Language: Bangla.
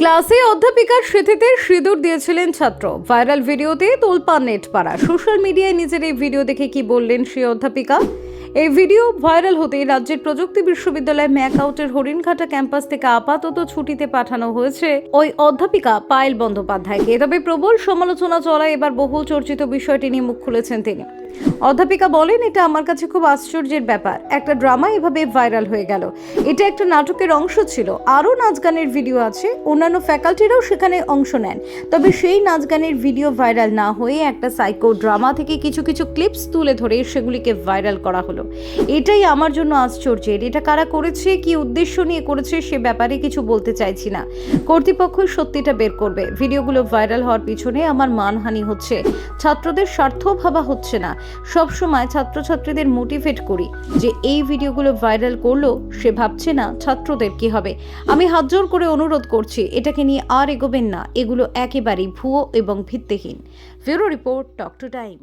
ক্লাসে অধ্যাপিকার স্মৃতিতে সিঁদুর দিয়েছিলেন ছাত্র। ভাইরাল ভিডিওতে তোলপা নেট পাড়া সোশ্যাল মিডিয়ায় নিজের এই ভিডিও দেখে কি বললেন সেই অধ্যাপিকা? এই ভিডিও ভাইরাল হতেই রাজ্যের প্রযুক্তি বিশ্ববিদ্যালয় ম্যাকআউটের হরিণঘাটা ক্যাম্পাস থেকে আপাতত ছুটিতে পাঠানো হয়েছে ওই অধ্যাপিকা পায়েল বন্দ্যোপাধ্যায়কে। তবে প্রবল সমালোচনা চলায় এবার বহুল চর্চিত বিষয়টি নিয়ে মুখ খুলেছেন তিনি। অধ্যাপিকা বলেন, এটা আমার কাছে খুব আশ্চর্যের ব্যাপার। একটা ড্রামা এভাবে ভাইরাল হয়ে গেল। এটা একটা নাটকের অংশ ছিল। আরও নাচ গানের ভিডিও আছে। অন্যান্য ফ্যাকাল্টিরাও সেখানে অংশ নেন। তবে সেই নাচ গানের ভিডিও ভাইরাল না হয়ে একটা সাইকো ড্রামা থেকে কিছু কিছু ক্লিপস তুলে ধরে সেগুলিকে ভাইরাল করা হলো। এটাই আমার জন্য আশ্চর্যের। এটা কারা করেছে, কি উদ্দেশ্য নিয়ে করেছে সে ব্যাপারে কিছু বলতে চাইছি না। কর্তৃপক্ষ সত্যিটা বের করবে। ভিডিওগুলো ভাইরাল হওয়ার পিছনে আমার মানহানি হচ্ছে। ছাত্রদের স্বার্থ ভাবা হচ্ছে না। সব সময় ছাত্রছাত্রীদের মোটিভেট করি যে এই ভিডিওগুলো ভাইরাল করল, সে ভাবছে না ছাত্রদের কি হবে। আমি হাত জোর করে অনুরোধ করছি, এটাকে নিয়ে আর এগোবেন না, এগুলো একেবারেই ভুয়ো এবং ভিত্তিহীন। Bureau report talk to time.